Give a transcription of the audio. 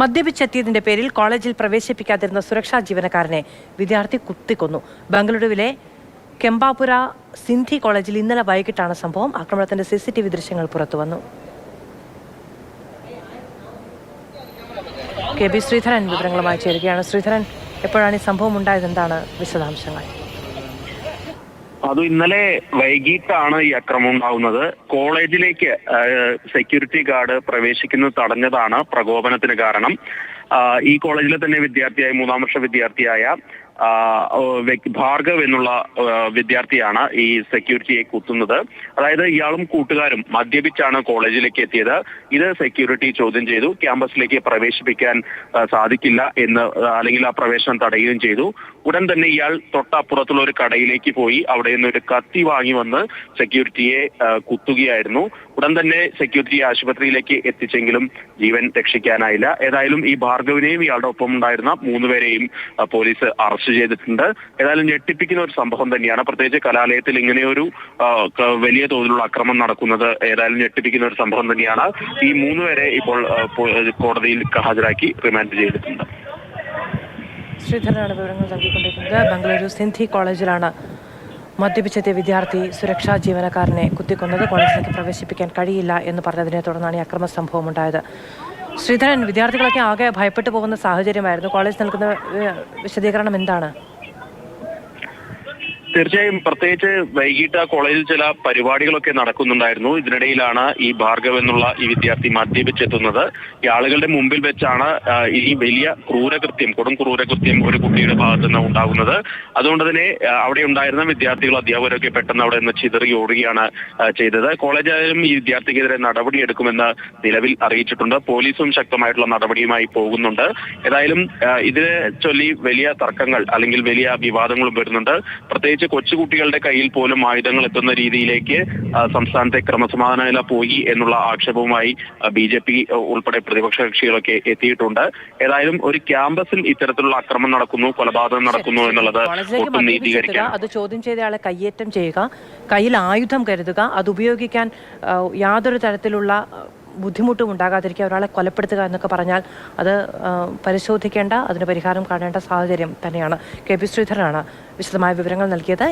മദ്യപിച്ചെത്തിയതിന്റെ പേരിൽ കോളേജിൽ പ്രവേശിപ്പിക്കാതിരുന്ന സുരക്ഷാ ജീവനക്കാരനെ വിദ്യാർത്ഥി കുത്തിക്കൊന്നു. ബംഗളൂരുവിലെ കെമ്പാപുര സിന്ധി കോളേജിൽ ഇന്നലെ വൈകിട്ടാണ് സംഭവം. ആക്രമണത്തിന്റെ സി സി ടി വി ദൃശ്യങ്ങൾ പുറത്തുവന്നു. കെ ബി ശ്രീധരൻ വിവരങ്ങളുമായി ചേരുകയാണ്. ശ്രീധരൻ എപ്പോഴാണ് ഈ സംഭവം ഉണ്ടായത് എന്താണ് വിശദാംശങ്ങൾ? അത് ഇന്നലെ വൈകിട്ടാണ് ഈ അക്രമം ഉണ്ടാവുന്നത്. കോളേജിലേക്ക് സെക്യൂരിറ്റി ഗാർഡ് പ്രവേശിക്കുന്നത് തടഞ്ഞതാണ് പ്രകോപനത്തിന് കാരണം. ഈ കോളേജിലെ തന്നെ വിദ്യാർത്ഥിയായ മൂന്നാം വർഷ വിദ്യാർത്ഥിയായ ഭാർഗവ് എന്നുള്ള വിദ്യാർത്ഥിയാണ് ഈ സെക്യൂരിറ്റിയെ കുത്തുന്നത്. അതായത് ഇയാളും കൂട്ടുകാരും മദ്യപിച്ചാണ് കോളേജിലേക്ക് എത്തിയത്. ഇത് സെക്യൂരിറ്റി ചോദ്യം ചെയ്തു. ക്യാമ്പസിലേക്ക് പ്രവേശിപ്പിക്കാൻ സാധിക്കില്ല എന്ന് അല്ലെങ്കിൽ ആ പ്രവേശനം തടയുകയും ചെയ്തു. ഉടൻ തന്നെ ഇയാൾ തൊട്ടപ്പുറത്തുള്ള ഒരു കടയിലേക്ക് പോയി അവിടെ നിന്ന് ഒരു കത്തി വാങ്ങി വന്ന് സെക്യൂരിറ്റിയെ കുത്തുകയായിരുന്നു. ഉടൻ തന്നെ സെക്യൂരിറ്റി ആശുപത്രിയിലേക്ക് എത്തിച്ചെങ്കിലും ജീവൻ രക്ഷിക്കാനായില്ല. ഏതായാലും ഈ ഭാർഗവിനെയും ഇയാളുടെ ഒപ്പം ഉണ്ടായിരുന്ന മൂന്നുപേരെയും പോലീസ് അറസ്റ്റ് ചെയ്തിട്ടുണ്ട്. ഏതായാലും ഞെട്ടിപ്പിക്കുന്ന ഒരു സംഭവം തന്നെയാണ്. പ്രത്യേകിച്ച് കലാലയത്തിൽ ഇങ്ങനെയൊരു വലിയ തോതിലുള്ള അക്രമം നടക്കുന്നത് ഏതായാലും ഞെട്ടിപ്പിക്കുന്ന ഒരു സംഭവം തന്നെയാണ്. ഈ മൂന്നുപേരെ ഇപ്പോൾ കോടതിയിൽ ഹാജരാക്കി റിമാൻഡ് ചെയ്തിട്ടുണ്ട്. ശ്രീധരനാണ് വിവരങ്ങൾ നൽകിക്കൊണ്ടിരിക്കുന്നത്. ബംഗളൂരു സിന്ധി കോളേജിലാണ് മദ്യപിച്ചെത്തിയ വിദ്യാർത്ഥി സുരക്ഷാ ജീവനക്കാരനെ കുത്തിക്കൊന്നത്. കോളേജിലേക്ക് പ്രവേശിപ്പിക്കാൻ കഴിയില്ല എന്ന് പറഞ്ഞതിനെ തുടർന്നാണ് ഈ അക്രമ സംഭവം ഉണ്ടായത്. ശ്രീധരൻ വിദ്യാർത്ഥികളൊക്കെ ആകെ ഭയപ്പെട്ടു പോകുന്ന സാഹചര്യമായിരുന്നു. കോളേജ് നൽകുന്ന വിശദീകരണം എന്താണ്? തീർച്ചയായും പ്രത്യേകിച്ച് വൈകിട്ട് കോളേജിൽ ചില പരിപാടികളൊക്കെ നടക്കുന്നുണ്ടായിരുന്നു. ഇതിനിടയിലാണ് ഈ ഭാർഗവ് എന്നുള്ള ഈ വിദ്യാർത്ഥി മദ്യപിച്ചെത്തുന്നത്. ഈ ആളുകളുടെ മുമ്പിൽ വെച്ചാണ് ഈ വലിയ ക്രൂരകൃത്യം കൊടും ക്രൂരകൃത്യം ഒരു കുട്ടിയുടെ ഭാഗത്ത് നിന്ന് ഉണ്ടാകുന്നത്. അതുകൊണ്ട് തന്നെ അവിടെ ഉണ്ടായിരുന്ന വിദ്യാർത്ഥികളും അധ്യാപകരൊക്കെ പെട്ടെന്ന് അവിടെ നിന്ന് ചിതറി ഓടുകയാണ് ചെയ്തത്. കോളേജായാലും ഈ വിദ്യാർത്ഥിക്കെതിരെ നടപടിയെടുക്കുമെന്ന് നിലവിൽ അറിയിച്ചിട്ടുണ്ട്. പോലീസും ശക്തമായിട്ടുള്ള നടപടിയുമായി പോകുന്നുണ്ട്. ഏതായാലും ഇതിനെ ചൊല്ലി വലിയ തർക്കങ്ങൾ അല്ലെങ്കിൽ വലിയ വിവാദങ്ങളും വരുന്നുണ്ട്. പ്രത്യേകിച്ച് കൊച്ചുകുട്ടികളുടെ കയ്യിൽ പോലും ആയുധങ്ങൾ എത്തുന്ന രീതിയിലേക്ക് സംസ്ഥാനത്തെ ക്രമസമാധാന നില പോയി എന്നുള്ള ആക്ഷേപവുമായി ബി ജെ പി ഉൾപ്പെടെ പ്രതിപക്ഷ കക്ഷികളൊക്കെ എത്തിയിട്ടുണ്ട്. ഏതായാലും ഒരു ക്യാമ്പസിൽ ഇത്തരത്തിലുള്ള അക്രമം നടക്കുന്നു കൊലപാതകം നടക്കുന്നു എന്നുള്ളത് ഒട്ടും നീതീകരിക്കുക അത് ചോദ്യം ചെയ്തയാളെ കയ്യേറ്റം ചെയ്യുക കയ്യിൽ ആയുധം കരുതുക അത് ഉപയോഗിക്കാൻ യാതൊരു തരത്തിലുള്ള ബുദ്ധിമുട്ടും ഉണ്ടാകാതിരിക്കുക ഒരാളെ കൊലപ്പെടുത്തുക എന്നൊക്കെ പറഞ്ഞാൽ അത് പരിശോധിക്കേണ്ട അതിന് പരിഹാരം കാണേണ്ട സാഹചര്യം തന്നെയാണ്. കെ പി ശ്രീധരനാണ് വിശദമായ വിവരങ്ങൾ നൽകിയത്.